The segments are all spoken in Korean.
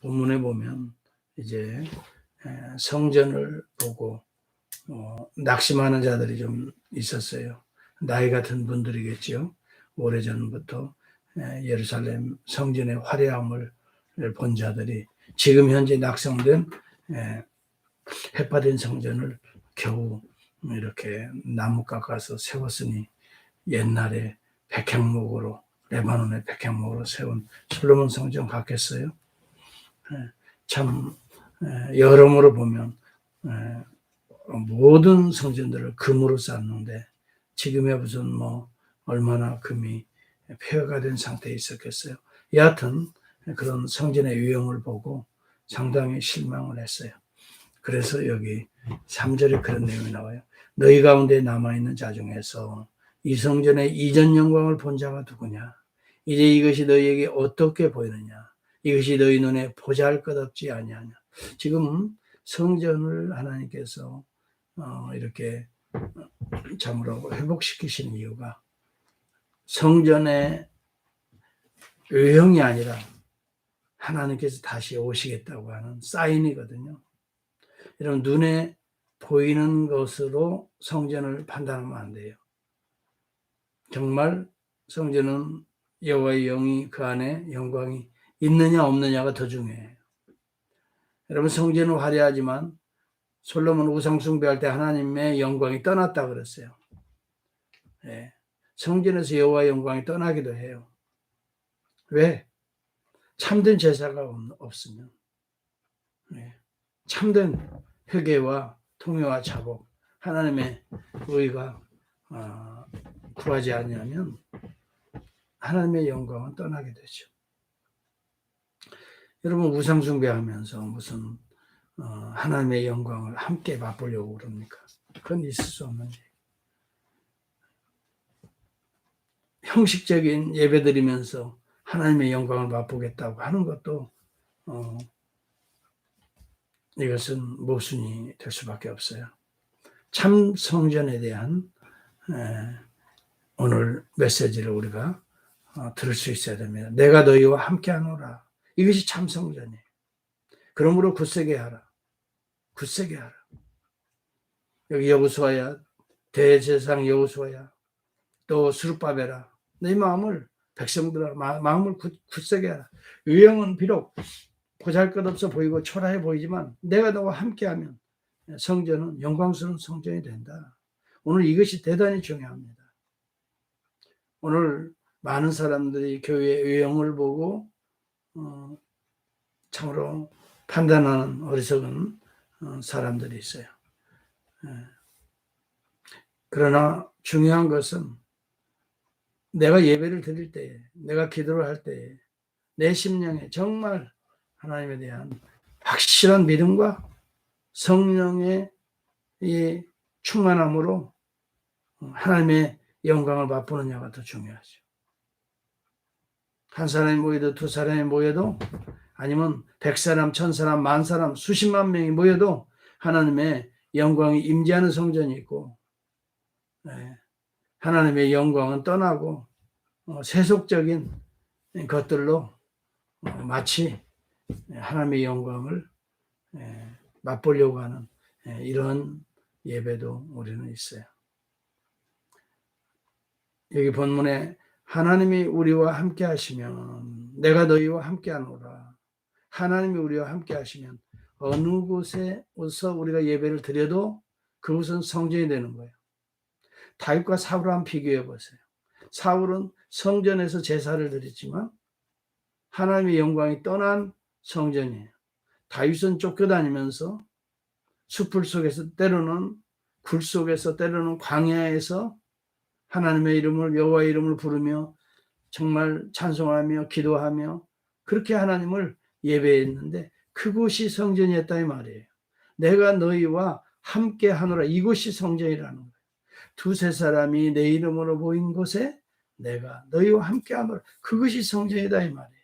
본문에 보면 이제 에, 성전을 보고 어, 낙심하는 자들이 좀 있었어요. 나이 같은 분들이겠죠. 오래전부터 에, 예루살렘 성전의 화려함을 본 자들이 지금 현재 낙성된 에, 해파된 성전을 겨우 이렇게 나무 깎아서 세웠으니 옛날에 백향목으로 레바논의 백향목으로 세운 솔로몬 성전 같겠어요? 예, 참 예, 여러모로 보면 예, 모든 성전들을 금으로 쌓는데 지금의 무슨 뭐 얼마나 금이 폐허가 된 상태에 있었겠어요. 여하튼 그런 성전의 유형을 보고 상당히 실망을 했어요. 그래서 여기 3절에 그런 내용이 나와요. 너희 가운데 남아있는 자 중에서 이 성전의 이전 영광을 본 자가 누구냐? 이제 이것이 너희에게 어떻게 보이느냐? 이것이 너희 눈에 보잘 것 없지 아니하냐? 지금 성전을 하나님께서 어, 이렇게 참으로 회복시키신 이유가 성전의 외형이 아니라 하나님께서 다시 오시겠다고 하는 사인이거든요. 여러분 눈에 보이는 것으로 성전을 판단하면 안 돼요. 정말 성전은 여호와의 영이 그 안에 영광이 있느냐 없느냐가 더 중요해요. 여러분 성전은 화려하지만 솔로몬 우상 숭배할 때 하나님의 영광이 떠났다 그랬어요. 예. 성전에서 여호와의 영광이 떠나기도 해요. 왜? 참된 제사가 없- 없으면 예. 참된 회개와 통회와 자복 하나님의 의가 어, 구하지 않으면 하나님의 영광은 떠나게 되죠. 여러분 우상 숭배하면서 무슨 어, 하나님의 영광을 함께 맛보려고 그럽니까? 그건 있을 수 없는 일. 형식적인 예배 드리면서 하나님의 영광을 맛보겠다고 하는 것도 어, 이것은 모순이 될 수밖에 없어요. 참 성전에 대한 에, 오늘 메시지를 우리가 어, 들을 수 있어야 됩니다. 내가 너희와 함께하노라. 이것이 참 성전이에요. 그러므로 굳세게 하라. 굳세게 하라. 여기 여호수아야 대제상 여호수아야 또 수르바벨아 내 마음을 백성들아 마, 마음을 굳, 굳세게 하라. 유형은 비록 보잘것없어 보이고 초라해 보이지만 내가 너와 함께하면 성전은 영광스러운 성전이 된다. 오늘 이것이 대단히 중요합니다. 오늘 많은 사람들이 교회의 유형을 보고 어, 참으로 판단하는 어리석은 어, 사람들이 있어요. 예. 그러나 중요한 것은 내가 예배를 드릴 때, 내가 기도를 할 때, 내 심령에 정말 하나님에 대한 확실한 믿음과 성령의 이 충만함으로 하나님의 영광을 맛보느냐가 더 중요하죠. 한 사람이 모여도 두 사람이 모여도 아니면 백 사람, 천 사람, 만 사람, 수십만 명이 모여도 하나님의 영광이 임재하는 성전이 있고 네, 하나님의 영광은 떠나고 어, 세속적인 것들로 어, 마치 하나님의 영광을 예, 맛보려고 하는 예, 이런 예배도 우리는 있어요. 여기 본문에 하나님이 우리와 함께 하시면 내가 너희와 함께 하노라. 하나님이 우리와 함께 하시면 어느 곳에서 우리가 예배를 드려도 그곳은 성전이 되는 거예요. 다윗과 사울을 한번 비교해 보세요. 사울은 성전에서 제사를 드렸지만 하나님의 영광이 떠난 성전이에요. 다윗은 쫓겨다니면서 숲을 속에서 때로는 굴 속에서 때로는 광야에서 하나님의 이름을 여호와의 이름을 부르며 정말 찬송하며 기도하며 그렇게 하나님을 예배했는데 그곳이 성전이었다 이 말이에요. 내가 너희와 함께 하노라 이곳이 성전이라는 거예요. 두세 사람이 내 이름으로 모인 곳에 내가 너희와 함께 하노라 그것이 성전이다 이 말이에요.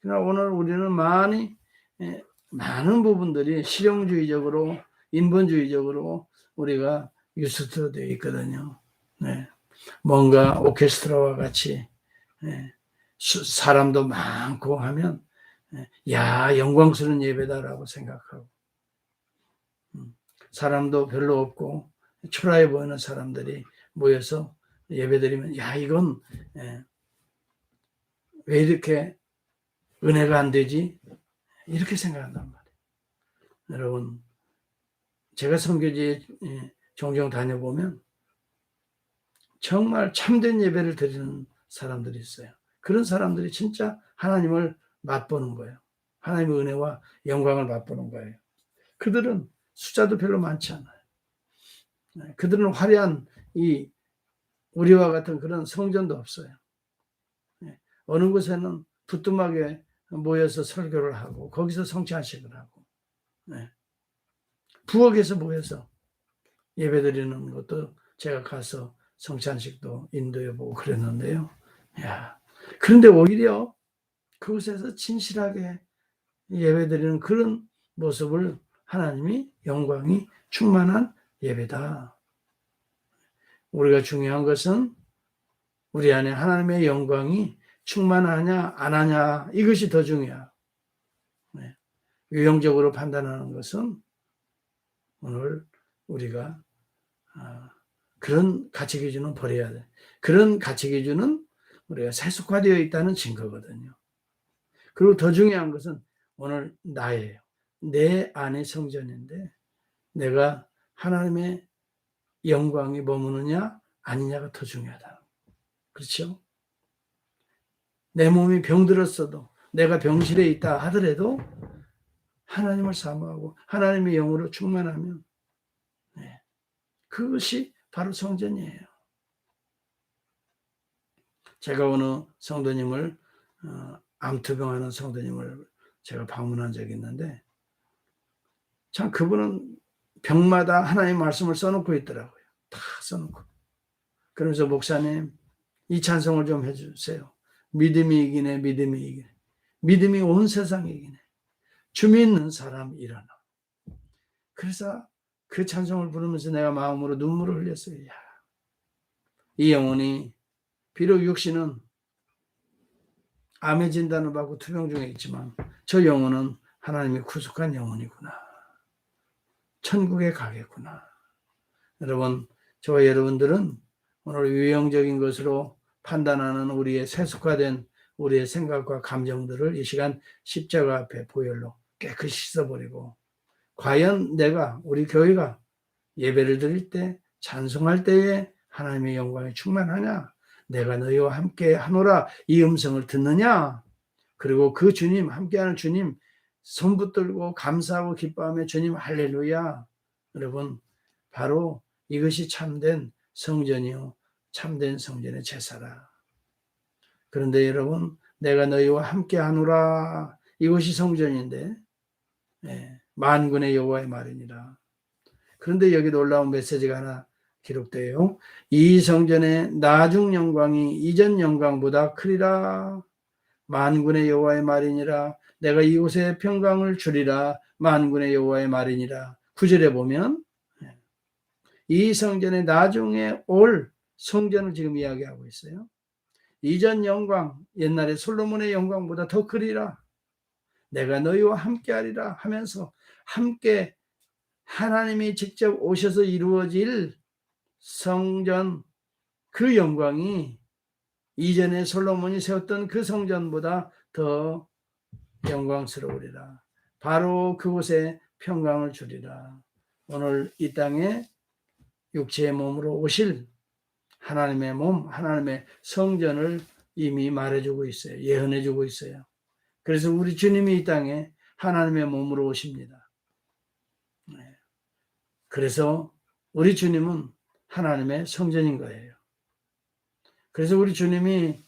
그러나 오늘 우리는 많이 예, 많은 부분들이 실용주의적으로 인본주의적으로 우리가 유스트되어 있거든요. 네. 뭔가 오케스트라와 같이 예, 수, 사람도 많고 하면 예, 야 영광스러운 예배다라고 생각하고. 음, 사람도 별로 없고 초라해 보이는 사람들이 모여서 예배드리면 야 이건 예, 왜 이렇게 은혜가 안 되지? 이렇게 생각한단 말이에요. 여러분 제가 선교지에 예, 종종 다녀보면 정말 참된 예배를 드리는 사람들이 있어요. 그런 사람들이 진짜 하나님을 맛보는 거예요. 하나님의 은혜와 영광을 맛보는 거예요. 그들은 숫자도 별로 많지 않아요. 네, 그들은 화려한 이 우리와 같은 그런 성전도 없어요. 네, 어느 곳에는 부뚜막에 모여서 설교를 하고 거기서 성찬식을 하고 네, 부엌에서 모여서 예배드리는 것도 제가 가서 성찬식도 인도해 보고 그랬는데요. 야, 그런데 오히려 그곳에서 진실하게 예배드리는 그런 모습을 하나님이 영광이 충만한 예배다. 우리가 중요한 것은 우리 안에 하나님의 영광이 충만하냐 안 하냐 이것이 더 중요해요. 네. 유형적으로 판단하는 것은 오늘 우리가 아, 그런 가치 기준은 버려야 돼. 그런 가치 기준은 우리가 세속화되어 있다는 증거거든요. 그리고 더 중요한 것은 오늘 나예요. 내 안의 성전인데 내가 하나님의 영광이 머무느냐 아니냐가 더 중요하다. 그렇죠? 내 몸이 병들었어도 내가 병실에 있다 하더라도 하나님을 사모하고 하나님의 영으로 충만하면 네. 그것이 바로 성전이에요. 제가 어느 성도님을 어, 암투병하는 성도님을 제가 방문한 적이 있는데 참 그분은 병마다 하나님 말씀을 써놓고 있더라고요. 다 써놓고. 그러면서 목사님 이 찬송을 좀 해주세요. 믿음이 이기네, 믿음이 이기네. 믿음이 온 세상에 이기네. 주 믿는 사람 일어나. 그래서 그 찬송을 부르면서 내가 마음으로 눈물을 흘렸어요. 야, 이 영혼이 비록 육신은 암의 진단을 받고 투병 중에 있지만 저 영혼은 하나님이 구속한 영혼이구나. 천국에 가겠구나. 여러분, 저와 여러분들은 오늘 유형적인 것으로 판단하는 우리의 세속화된 우리의 생각과 감정들을 이 시간 십자가 앞에 보혈로 깨끗이 씻어버리고 과연 내가 우리 교회가 예배를 드릴 때 찬송할 때에 하나님의 영광이 충만하냐? 내가 너희와 함께 하노라 이 음성을 듣느냐? 그리고 그 주님 함께하는 주님 손 붙들고 감사하고 기뻐하며 주님 할렐루야. 여러분 바로 이것이 참된 성전이요 참된 성전의 제사라. 그런데 여러분 내가 너희와 함께 하노라 이것이 성전인데 네, 만군의 여호와의 말이니라. 그런데 여기 놀라운 메시지가 하나 기록돼요. 이 성전의 나중 영광이 이전 영광보다 크리라. 만군의 여호와의 말이니라. 내가 이곳에 평강을 주리라. 만군의 여호와의 말이니라. 구절에 보면 네. 이 성전의 나중에 올 성전을 지금 이야기하고 있어요. 이전 영광, 옛날에 솔로몬의 영광보다 더 크리라. 내가 너희와 함께하리라 하면서 함께 하나님이 직접 오셔서 이루어질 성전 그 영광이 이전에 솔로몬이 세웠던 그 성전보다 더 영광스러우리라. 바로 그곳에 평강을 주리라. 오늘 이 땅에 육체의 몸으로 오실 하나님의 몸, 하나님의 성전을 이미 말해주고 있어요. 예언해주고 있어요. 그래서 우리 주님이 이 땅에 하나님의 몸으로 오십니다. 네. 그래서 우리 주님은 하나님의 성전인 거예요. 그래서 우리 주님이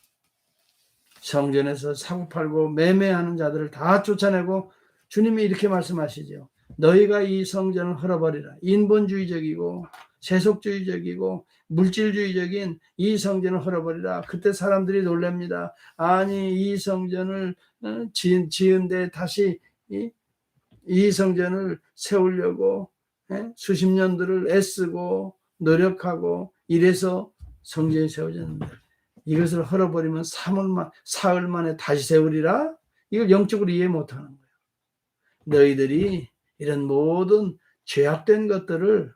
성전에서 사고팔고 매매하는 자들을 다 쫓아내고 주님이 이렇게 말씀하시죠. 너희가 이 성전을 헐어버리라. 인본주의적이고 세속주의적이고 물질주의적인 이 성전을 헐어버리라. 그때 사람들이 놀랍니다. 아니 이 성전을 어, 지은, 지은데 다시 이, 이 성전을 세우려고 예? 수십 년들을 애쓰고 노력하고 이래서 성전이 세워졌는데 이것을 헐어버리면 3월 만, 사흘 만에 다시 세우리라 이걸 영적으로 이해 못하는 거예요. 너희들이 이런 모든 죄악된 것들을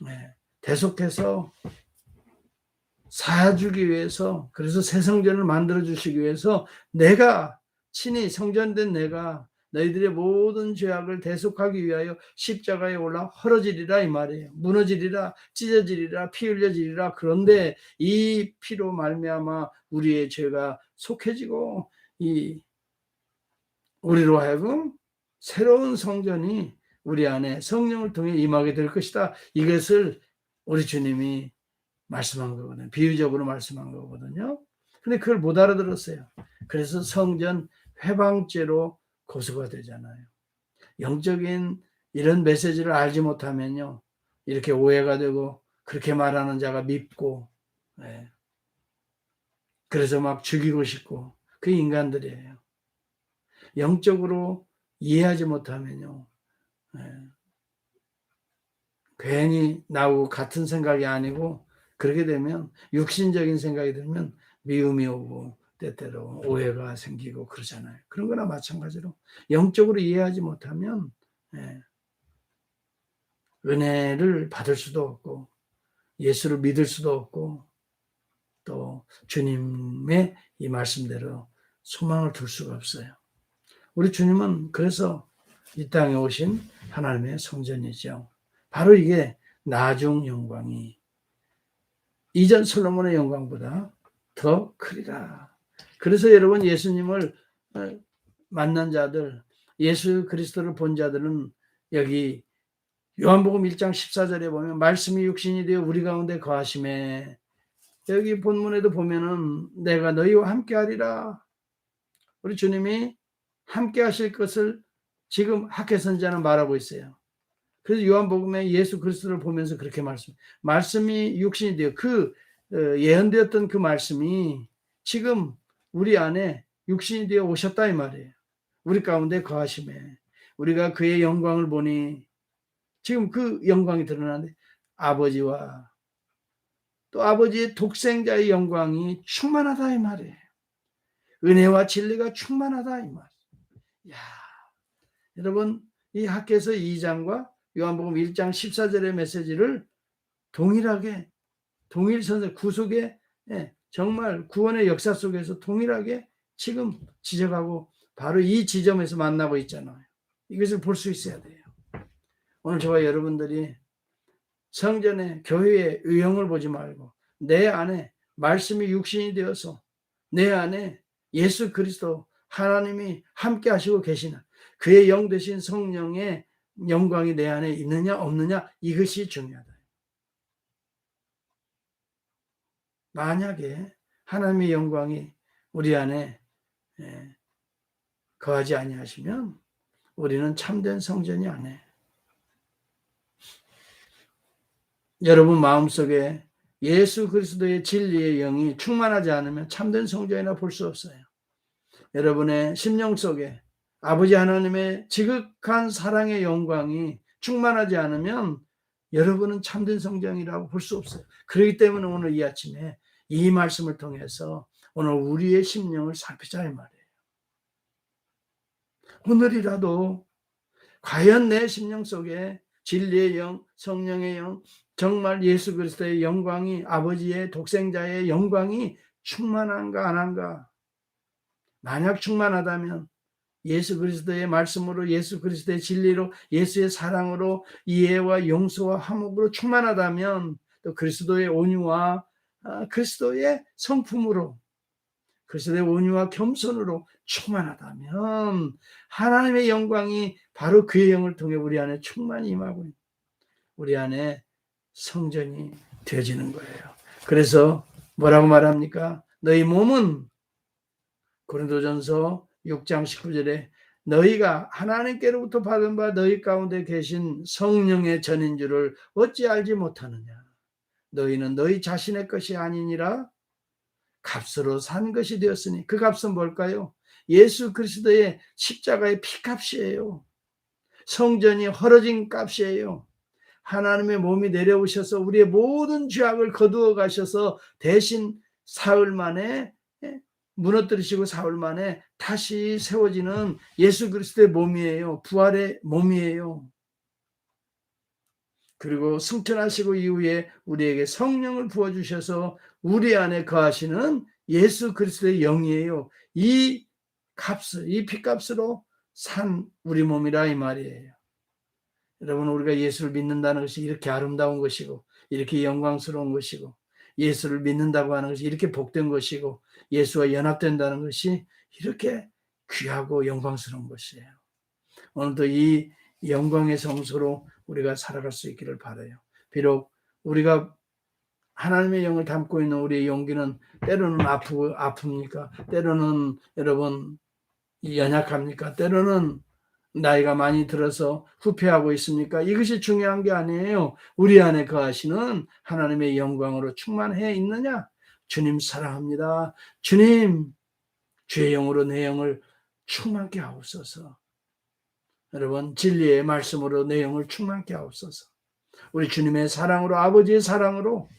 네, 대속해서 사주기 위해서 그래서 새 성전을 만들어 주시기 위해서 내가 친히 성전된 내가 너희들의 모든 죄악을 대속하기 위하여 십자가에 올라 헐어지리라 이 말이에요. 무너지리라 찢어지리라 피 흘려지리라 그런데 이 피로 말미암아 우리의 죄가 속해지고 이 우리로 하여금 새로운 성전이 우리 안에 성령을 통해 임하게 될 것이다. 이것을 우리 주님이 말씀한 거거든요. 비유적으로 말씀한 거거든요. 근데 그걸 못 알아들었어요. 그래서 성전 회방죄로 고소가 되잖아요. 영적인 이런 메시지를 알지 못하면요. 이렇게 오해가 되고 그렇게 말하는 자가 밉고 네. 그래서 막 죽이고 싶고 그 인간들이에요. 영적으로 이해하지 못하면요. 네. 괜히 나하고 같은 생각이 아니고 그렇게 되면 육신적인 생각이 들면 미움이 오고 때때로 오해가 생기고 그러잖아요. 그런 거나 마찬가지로 영적으로 이해하지 못하면 예, 은혜를 받을 수도 없고 예수를 믿을 수도 없고 또 주님의 이 말씀대로 소망을 둘 수가 없어요. 우리 주님은 그래서 이 땅에 오신 하나님의 성전이죠. 바로 이게 나중 영광이 이전 솔로몬의 영광보다 더 크리라. 그래서 여러분 예수님을 어, 만난 자들, 예수 그리스도를 본 자들은 여기 요한복음 1장 14절에 보면 말씀이 육신이 되어 우리 가운데 거하심에 여기 본문에도 보면은 내가 너희와 함께 하리라. 우리 주님이 함께 하실 것을 지금 학계 선자는 말하고 있어요. 그래서 요한복음에 예수 그리스도를 보면서 그렇게 말씀. 말씀이 육신이 되어 그 어, 예언되었던 그 말씀이 지금 우리 안에 육신이 되어 오셨다 이 말이에요. 우리 가운데 거하심에 우리가 그의 영광을 보니 지금 그 영광이 드러나는데 아버지와 또 아버지의 독생자의 영광이 충만하다 이 말이에요. 은혜와 진리가 충만하다 이 말. 야, 여러분 이 학교에서 2장과 요한복음 1장 14절의 메시지를 동일하게 동일선생 구속의 예, 정말 구원의 역사 속에서 동일하게 지금 지적하고 바로 이 지점에서 만나고 있잖아요. 이것을 볼 수 있어야 돼요. 오늘 저와 여러분들이 성전의 교회의 의형을 보지 말고 내 안에 말씀이 육신이 되어서 내 안에 예수 그리스도 하나님이 함께 하시고 계시는 그의 영 되신 성령의 영광이 내 안에 있느냐 없느냐 이것이 중요하다. 만약에 하나님의 영광이 우리 안에 예, 거하지 아니하시면 우리는 참된 성전이 아니에요. 여러분 마음속에 예수 그리스도의 진리의 영이 충만하지 않으면 참된 성전이라 볼 수 없어요. 여러분의 심령 속에 아버지 하나님의 지극한 사랑의 영광이 충만하지 않으면 여러분은 참된 성전이라고 볼 수 없어요. 그렇기 때문에 오늘 이 아침에 이 말씀을 통해서 오늘 우리의 심령을 살피자 이 말이에요. 오늘이라도 과연 내 심령 속에 진리의 영, 성령의 영, 정말 예수 그리스도의 영광이 아버지의 독생자의 영광이 충만한가 안 한가? 만약 충만하다면 예수 그리스도의 말씀으로 예수 그리스도의 진리로 예수의 사랑으로 이해와 용서와 화목으로 충만하다면 또 그리스도의 온유와 아, 그리스도의 성품으로 그리스도의 온유와 겸손으로 충만하다면 하나님의 영광이 바로 그의 영을 통해 우리 안에 충만히 임하고 우리 안에 성전이 되어지는 거예요. 그래서 뭐라고 말합니까? 너희 몸은 고린도전서 6장 19절에 너희가 하나님께로부터 받은 바 너희 가운데 계신 성령의 전인 줄을 어찌 알지 못하느냐? 너희는 너희 자신의 것이 아니니라 값으로 산 것이 되었으니 그 값은 뭘까요? 예수 그리스도의 십자가의 피값이에요. 성전이 헐어진 값이에요. 하나님의 몸이 내려오셔서 우리의 모든 죄악을 거두어 가셔서 대신 사흘 만에 예, 무너뜨리시고 사흘 만에 다시 세워지는 예수 그리스도의 몸이에요. 부활의 몸이에요. 그리고 승천하시고 이후에 우리에게 성령을 부어주셔서 우리 안에 거하시는 예수 그리스도의 영이에요. 이 값을, 이 피값으로 산 우리 몸이라 이 말이에요. 여러분, 우리가 예수를 믿는다는 것이 이렇게 아름다운 것이고, 이렇게 영광스러운 것이고, 예수를 믿는다고 하는 것이 이렇게 복된 것이고, 예수와 연합된다는 것이 이렇게 귀하고 영광스러운 것이에요. 오늘도 이 영광의 성소로 우리가 살아갈 수 있기를 바라요. 비록 우리가 하나님의 영을 담고 있는 우리의 용기는 때로는 아프, 아픕니까? 때로는 여러분 연약합니까? 때로는 나이가 많이 들어서 후퇴하고 있습니까? 이것이 중요한 게 아니에요. 우리 안에 거하시는 하나님의 영광으로 충만해 있느냐? 주님 사랑합니다. 주님, 주의 영으로 내 영을 충만케 하옵소서. 여러분, 진리의 말씀으로 내 영을 충만케 하옵소서. 우리 주님의 사랑으로, 아버지의 사랑으로,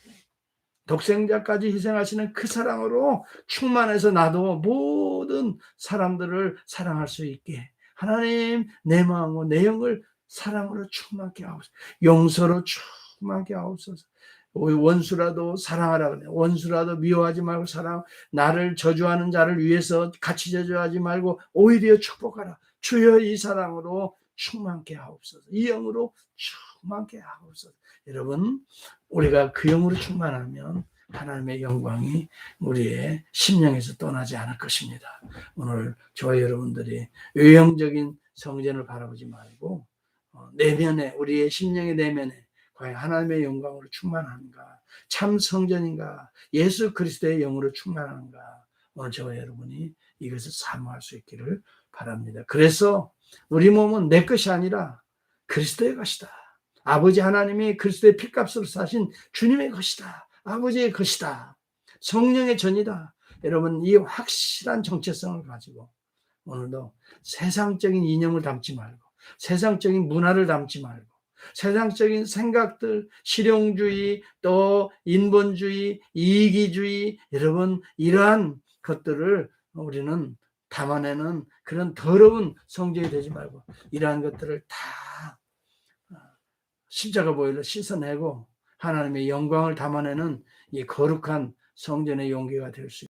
독생자까지 희생하시는 그 사랑으로 충만해서 나도 모든 사람들을 사랑할 수 있게 하나님 내 마음과 내 영을 사랑으로 충만케 하옵소서. 용서로 충만케 하옵소서. 원수라도 사랑하라 그래. 원수라도 미워하지 말고 사랑. 나를 저주하는 자를 위해서 같이 저주하지 말고 오히려 축복하라. 주여 이 사랑으로 충만케 하옵소서. 이 영으로 충만케 하옵소서. 여러분, 우리가 그 영으로 충만하면 하나님의 영광이 우리의 심령에서 떠나지 않을 것입니다. 오늘 저와 여러분들이 외형적인 성전을 바라보지 말고 어, 내면에 우리의 심령의 내면에 과연 하나님의 영광으로 충만한가? 참 성전인가? 예수 그리스도의 영으로 충만한가? 오늘 저와 여러분이 이것을 사모할 수 있기를 바랍니다. 그래서 우리 몸은 내 것이 아니라 그리스도의 것이다. 아버지 하나님이 그리스도의 피값으로 사신 주님의 것이다. 아버지의 것이다. 성령의 전이다. 여러분 이 확실한 정체성을 가지고 오늘도 세상적인 이념을 담지 말고 세상적인 문화를 담지 말고 세상적인 생각들, 실용주의, 또 인본주의, 이기주의, 여러분 이러한 것들을 우리는 담아내는 그런 더러운 성전이 되지 말고 이러한 것들을 다 어, 십자가 보일러 씻어내고 하나님의 영광을 담아내는 이 거룩한 성전의 용기가 될 수